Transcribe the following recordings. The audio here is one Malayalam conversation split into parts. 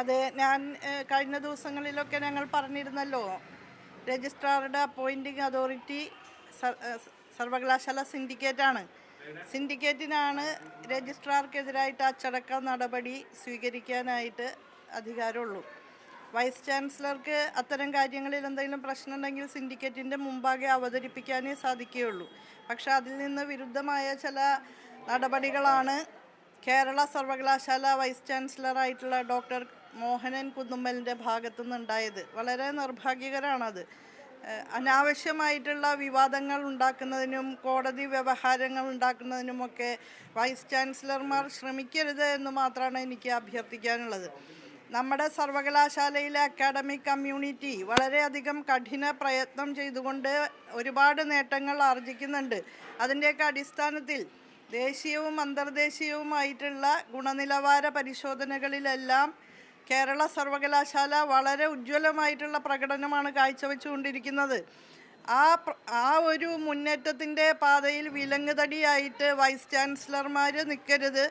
അത് ഞാൻ കഴിഞ്ഞ ദിവസങ്ങളിലൊക്കെ ഞങ്ങൾ പറഞ്ഞിരുന്നല്ലോ രജിസ്ട്രാറുടെ അപ്പോയിന്റിംഗ് അതോറിറ്റി സർവകലാശാല സിൻഡിക്കേറ്റാണ്. സിൻഡിക്കേറ്റിനാണ് രജിസ്ട്രാർക്കെതിരായിട്ട് അച്ചടക്ക നടപടി സ്വീകരിക്കാനായിട്ട് അധികാരമുള്ളൂ. വൈസ് ചാൻസലർക്ക് അത്തരം കാര്യങ്ങളിൽ എന്തെങ്കിലും പ്രശ്നമുണ്ടെങ്കിൽ സിൻഡിക്കേറ്റിന്റെ മുമ്പാകെ അവതരിപ്പിക്കാനേ സാധിക്കുകയുള്ളൂ. പക്ഷെ അതിൽ നിന്ന് വിരുദ്ധമായ ചില നടപടികളാണ് കേരള സർവകലാശാല വൈസ് ചാൻസലറായിട്ടുള്ള ഡോക്ടർ മോഹനൻ കുന്നുമ്മലിന്റെ ഭാഗത്തു നിന്നുണ്ടായത് വളരെ നിർഭാഗ്യകരമാണത് അനാവശ്യമായിട്ടുള്ള വിവാദങ്ങൾ ഉണ്ടാക്കുന്നതിനും കോടതി വ്യവഹാരങ്ങൾ ഉണ്ടാക്കുന്നതിനുമൊക്കെ വൈസ് ചാൻസലർമാർ ശ്രമിക്കരുത് എന്ന് മാത്രമാണ് എനിക്ക് അഭ്യർത്ഥിക്കാനുള്ളത്. നമ്മുടെ സർവകലാശാലയിലെ അക്കാഡമിക് കമ്മ്യൂണിറ്റി വളരെയധികം കഠിന പ്രയത്നം ചെയ്തുകൊണ്ട് ഒരുപാട് നേട്ടങ്ങൾ ആർജിക്കുന്നുണ്ട്. അതിന്റെയൊക്കെ അടിസ്ഥാനത്തിൽ ദേശീയവും അന്തർദേശീയവുമായിട്ടുള്ള ഗുണനിലവാര പരിശോധനകളിലെല്ലാം കേരള സർവകലാശാല വളരെ ഉജ്ജ്വലമായിട്ടുള്ള പ്രകടനമാണ് കാഴ്ചവെച്ചുകൊണ്ടിരിക്കുന്നത്. ആ ആ ഒരു മുന്നേറ്റത്തിന്റെ പാതയിൽ വിലങ്ങുതടിയായിട്ട് വൈസ് ചാൻസലർമാർ നിൽക്കരുത്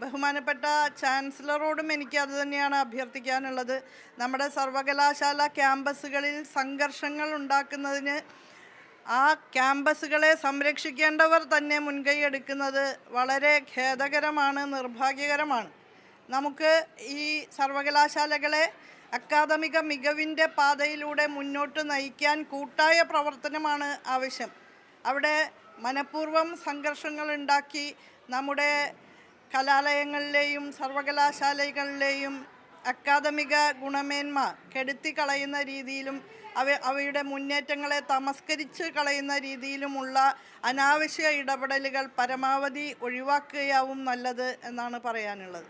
ബഹുമാനപ്പെട്ട ചാൻസലറോടും എനിക്ക് അത് തന്നെയാണ് അഭ്യർത്ഥിക്കാനുള്ളത്. നമ്മുടെ സർവകലാശാല ക്യാമ്പസുകളിൽ സംഘർഷങ്ങൾ ഉണ്ടാക്കുന്നതിന് ആ ക്യാമ്പസുകളെ സംരക്ഷിക്കേണ്ടവർ തന്നെ മുൻകൈ എടുക്കുന്നത് വളരെ ഖേദകരമാണ് നിർഭാഗ്യകരമാണ്. നമുക്ക് ഈ സർവകലാശാലകളെ അക്കാദമിക മികവിന്റെ പാതയിലൂടെ മുന്നോട്ട് നയിക്കാൻ കൂട്ടായ പ്രവർത്തനമാണ് ആവശ്യം. അവിടെ മനഃപൂർവം സംഘർഷങ്ങൾ ഉണ്ടാക്കി നമ്മുടെ കലാലയങ്ങളിലെയും സർവകലാശാലകളിലെയും അക്കാദമിക ഗുണമേന്മ കെടുത്തി കളയുന്ന രീതിയിലും അവ അവയുടെ മുന്നേറ്റങ്ങളെ തമസ്കരിച്ച് കളയുന്ന രീതിയിലുമുള്ള അനാവശ്യ ഇടപെടലുകൾ പരമാവധി ഒഴിവാക്കുകയാവും നല്ലത് എന്നാണ് പറയാനുള്ളത്.